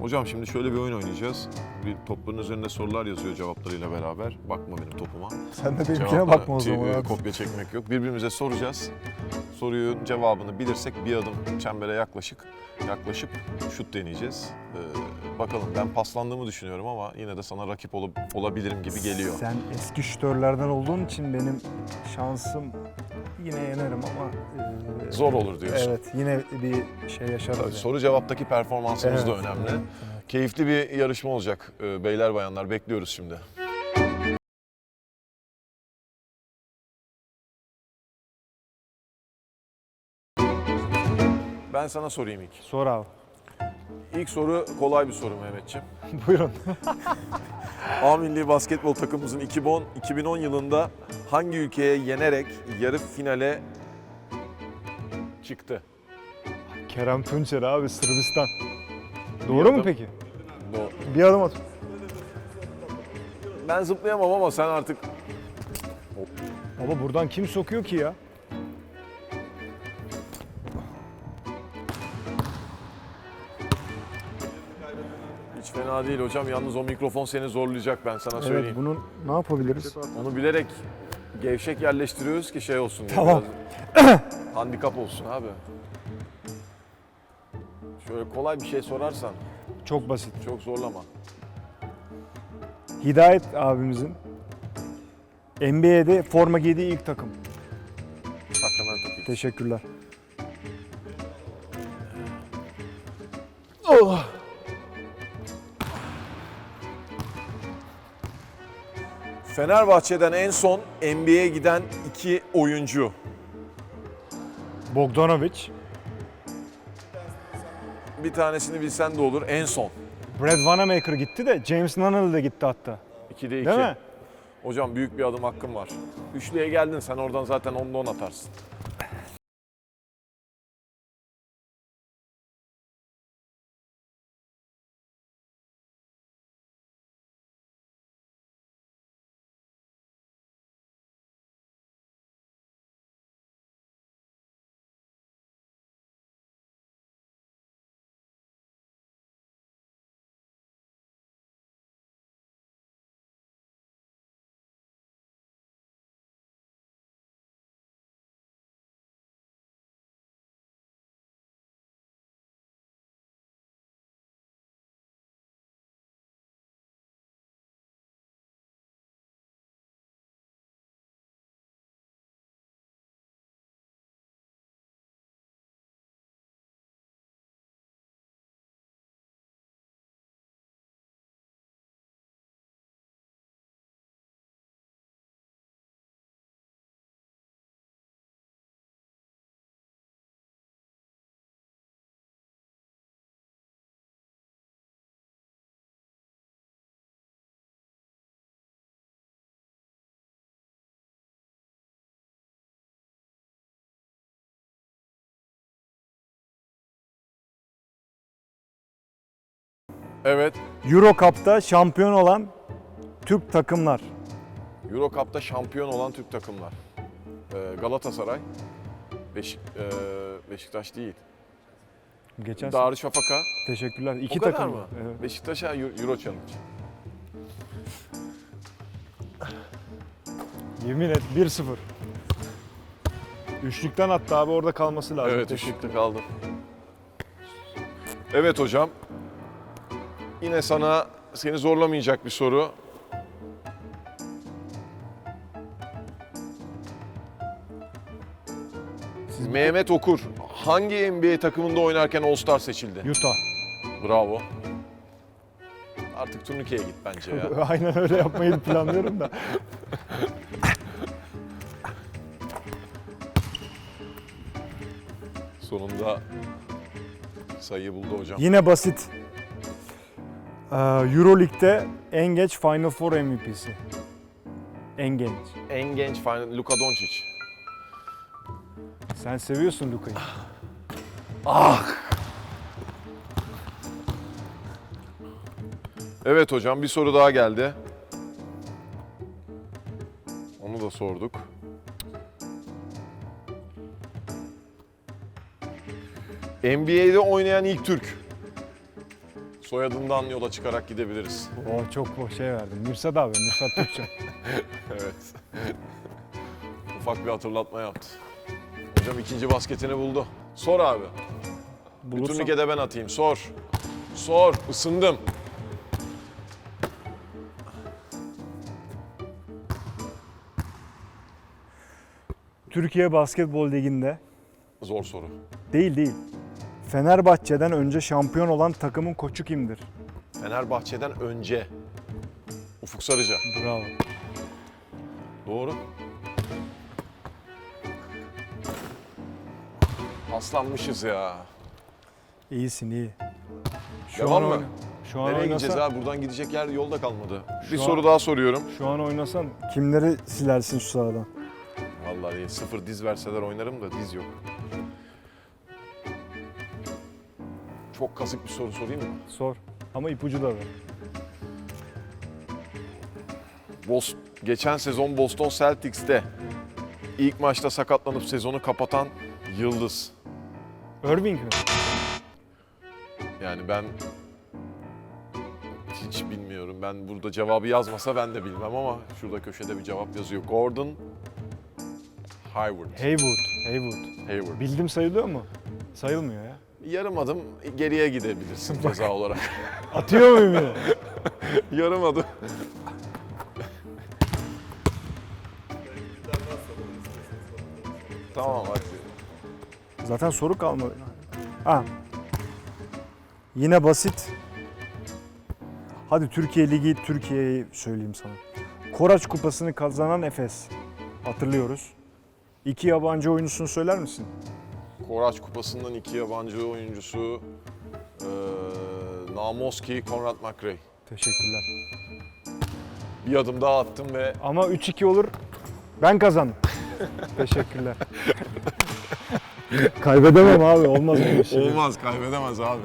Hocam şimdi şöyle bir oyun oynayacağız. Bir topların üzerinde sorular yazıyor cevaplarıyla beraber. Bakma benim topuma. Sen de benimkine Cevaplara bakma o zaman. abi. Kopya çekmek yok. Birbirimize soracağız. Soruyun cevabını bilirsek bir adım çembere yaklaşık yaklaşıp şut deneyeceğiz. Ee, bakalım ben paslandığımı düşünüyorum ama yine de sana rakip ol- olabilirim gibi geliyor. Sen eski şütörlerden olduğun için benim şansım yine yenerim ama... e, Zor olur diyorsun. Evet yine bir şey yaşarız. Tabii, yani. soru cevaptaki performansımız da Evet, önemli. Keyifli bir yarışma olacak. Ee, beyler bayanlar bekliyoruz şimdi. Ben sana sorayım ilk. Sor abi. İlk soru kolay bir soru Mehmetciğim. Buyurun. A milli basketbol takımımızın 2010, 2010 yılında hangi ülkeye yenerek yarı finale çıktı? Kerem Tunçer abi Sırbistan. Doğru mu peki? Do- Bir adım at. Ben zıplayamam ama sen artık Baba buradan kim sokuyor ki ya? hiç fena değil hocam. Yalnız o mikrofon seni zorlayacak ben sana Evet söyleyeyim. bunun ne yapabiliriz? Onu bilerek gevşek yerleştiriyoruz ki şey olsun. Tamam. biraz handikap olsun abi. Şöyle kolay bir şey sorarsan Çok basit. çok zorlama. Hidayet abimizin NBA'de forma giydiği ilk takım. Sacramento Kings. Teşekkürler. Fenerbahçe'den en son NBA'ye giden iki oyuncu. Bogdanovic, Bir tanesini bilsen de olur. En son. Brad Wanamaker gitti de James Nunnally de gitti hatta. 2'de 2. Değil mi? Hocam büyük bir adım hakkın var. Üçlüye geldin sen oradan zaten 10'da 10 atarsın. Evet. Euro Cup'ta şampiyon olan Türk takımlar. Euro Cup'ta şampiyon olan Türk takımlar. Ee, Galatasaray, Beşik, e, Beşiktaş değil. Geçen sene- Darüşşafaka. Teşekkürler. İki o kadar takım. mı? Evet. Beşiktaş'a Euro Challenge. Yemin et 1-0. Üçlükten attı abi orada kalması lazım. Evet, Teşekkür- üçlükte kaldım. Evet hocam. Yine sana seni zorlamayacak bir soru. Siz- Mehmet Okur hangi NBA takımında oynarken All-Star seçildi? Utah. Bravo. Artık turnikeye git bence ya. Aynen öyle yapmayı planlıyorum da. Sonunda sayıyı buldu hocam. Yine basit. Ee, Euroleague'de en geç Final Four MVP'si. En genç. En genç final Luka Doncic. Sen seviyorsun Luka'yı. Evet hocam bir soru daha geldi. Onu da sorduk. NBA'de oynayan ilk Türk. Soyadından yola çıkarak gidebiliriz. O çok boş şey verdim. Mirsat abi, Mirsat Türkçe. Evet. Ufak bir hatırlatma yaptı. Hocam ikinci basketini buldu. Sor abi. Bir Bulursam- turnike ben atayım. Sor. Sor. Isındım. Türkiye Basketbol Ligi'nde Zor soru. değil değil. Fenerbahçe'den önce şampiyon olan takımın koçu kimdir? Fenerbahçe'den önce. Ufuk Sarıca. Bravo. Doğru. Aslanmışız ya. İyisin iyi. Şu Devam an mı? oyna- Şu an Nereye gideceğiz oynasan, abi? Buradan gidecek yer yolda kalmadı. bir Şu soru an- daha soruyorum. Şu an oynasan kimleri silersin şu sahadan? Vallahi sıfır diz verseler oynarım da diz yok. Çok kazık bir soru sorayım mı? Sor. Ama ipucu da ver. Bos geçen sezon Boston Celtics'te ilk maçta sakatlanıp sezonu kapatan yıldız. Irving mi? Yani ben hiç bilmiyorum. Ben burada cevabı yazmasa ben de bilmem ama şurada köşede bir cevap yazıyor. Gordon Hayward. Haywood. Haywood. Hayward. Bildim sayılıyor mu? Sayılmıyor ya. Yarım adım geriye gidebilirsin ceza olarak. Atıyor muyum yine? Yarım adım. tamam hadi. Zaten soru kalmadı. Ha. Yine basit. Hadi Türkiye Ligi, Türkiye'yi söyleyeyim sana. Koraç Kupası'nı kazanan Efes. Hatırlıyoruz. İki yabancı oyuncusunu söyler misin? Koraç Kupası'ndan iki yabancı oyuncusu eee Namoski, Konrad McRae. Teşekkürler. Bir adım daha attım ve Ama 3-2 olur. Ben kazandım. Teşekkürler. Kaybedemem abi. Olmaz böyle şey. olmaz kaybedemez abi.